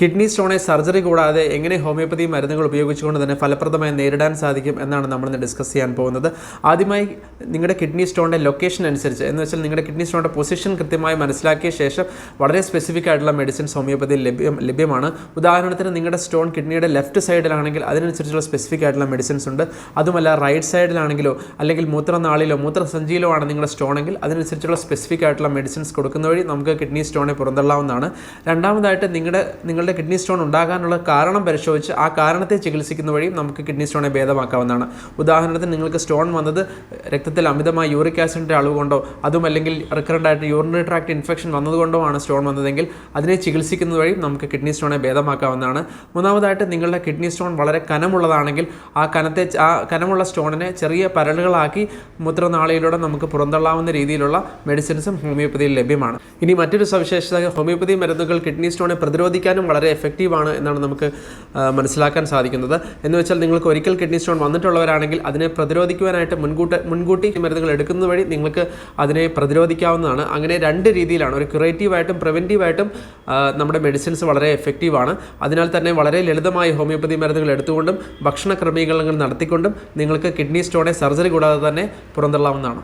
Kidney സ്റ്റോണെ surgery കൂടാതെ എങ്ങനെ homeopathy മരുന്നുകൾ ഉപയോഗിച്ചുകൊണ്ട് തന്നെ ഫലപ്രദമായി നേരിടാൻ സാധിക്കും എന്നാണ് നമ്മളിന്ന് ഡിസ്കസ് ചെയ്യാൻ പോകുന്നത്. ആദ്യമായി നിങ്ങളുടെ കിഡ്നി സ്റ്റോണിന്റെ ലൊക്കേഷൻ അനുസരിച്ച് എന്ന് വെച്ചാൽ നിങ്ങളുടെ കിഡ്നി സ്റ്റോണിന്റെ പൊസിഷൻ കൃത്യമായി മനസ്സിലാക്കിയ ശേഷം വളരെ സ്പെസിഫിക് ആയിട്ടുള്ള മെഡിസിൻസ് ഹോമിയോപ്പതി ലഭ്യം ലഭ്യമാണ്. ഉദാഹരണത്തിന് നിങ്ങളുടെ സ്റ്റോൺ കിഡ്നിയുടെ ലെഫ്റ്റ് സൈഡിലാണെങ്കിൽ അതിനനുസരിച്ചുള്ള സ്പെസിഫിക് ആയിട്ടുള്ള മെഡിസിൻസ് ഉണ്ട്. അതുമല്ല റൈറ്റ് സൈഡിലാണെങ്കിലോ അല്ലെങ്കിൽ മൂത്രനാളിലോ മൂത്രസഞ്ചിയിലോ ആണ് നിങ്ങളുടെ സ്റ്റോണെങ്കിൽ അതിനനുസരിച്ചുള്ള സ്പെസിഫിക് ആയിട്ടുള്ള മെഡിസിൻസ് കൊടുക്കുന്ന വഴി നമുക്ക് കിഡ്നി സ്റ്റോണെ പുറന്തള്ളാവുന്നതാണ്. രണ്ടാമതായിട്ട് നിങ്ങളുടെ നിങ്ങളുടെ കിഡ്നി സ്റ്റോൺ ഉണ്ടാകാനുള്ള കാരണം പരിശോധിച്ച് ആ കാരണത്തെ ചികിത്സിക്കുന്ന വഴിയും നമുക്ക് കിഡ്നി സ്റ്റോണെ ഭേദമാക്കാവുന്നതാണ്. ഉദാഹരണത്തിന് നിങ്ങൾക്ക് സ്റ്റോൺ വന്നത് രക്തത്തിൽ അമിതമായ യൂറിക് ആസിഡിന്റെ അളവ് കൊണ്ടോ അതും അല്ലെങ്കിൽ യൂറിനറി ട്രാക്ട് ഇൻഫെക്ഷൻ വന്നതുകൊണ്ടോ ആണ് സ്റ്റോൺ വന്നതെങ്കിൽ അതിനെ ചികിത്സിക്കുന്നത് വഴി നമുക്ക് കിഡ്നി സ്റ്റോണെ ഭേദമാക്കാവുന്നതാണ്. മൂന്നാമതായിട്ട് നിങ്ങളുടെ കിഡ്നി സ്റ്റോൺ വളരെ കനമുള്ളതാണെങ്കിൽ ആ കനത്തെ ആ കനമുള്ള സ്റ്റോണിനെ ചെറിയ പരലുകളാക്കി മൂത്രനാളിയിലൂടെ നമുക്ക് പുറന്തള്ളാവുന്ന രീതിയിലുള്ള മെഡിസിൻസും ഹോമിയോപ്പതിയിൽ ലഭ്യമാണ്. ഇനി മറ്റൊരു സവിശേഷത ഹോമിയോപ്പതി മരുന്നുകൾ കിഡ്നി സ്റ്റോണെ പ്രതിരോധിക്കാനും വളരെ എഫക്റ്റീവാണ് എന്നാണ് നമുക്ക് മനസ്സിലാക്കാൻ സാധിക്കുന്നത്. എന്ന് വെച്ചാൽ നിങ്ങൾക്ക് ഒരിക്കൽ കിഡ്നി സ്റ്റോൺ വന്നിട്ടുള്ളവരാണെങ്കിൽ അതിനെ പ്രതിരോധിക്കുവാനായിട്ട് മുൻകൂട്ടി മുൻകൂട്ടി മരുന്നുകൾ എടുക്കുന്നത് വഴി നിങ്ങൾക്ക് അതിനെ പ്രതിരോധിക്കാവുന്നതാണ്. അങ്ങനെ രണ്ട് രീതിയിലാണ്. ഒരു ക്യുറേറ്റീവായിട്ടും പ്രിവെന്റീവായിട്ടും നമ്മുടെ മെഡിസിൻസ് വളരെ എഫക്റ്റീവാണ് അതിനാൽ തന്നെ വളരെ ലളിതമായ ഹോമിയോപ്പതി മരുന്നുകൾ എടുത്തുകൊണ്ടും ഭക്ഷണ ക്രമീകരണങ്ങൾ നടത്തിക്കൊണ്ടും നിങ്ങൾക്ക് കിഡ്നി സ്റ്റോണെ സർജറി കൂടാതെ തന്നെ പുറന്തള്ളാവുന്നതാണ്.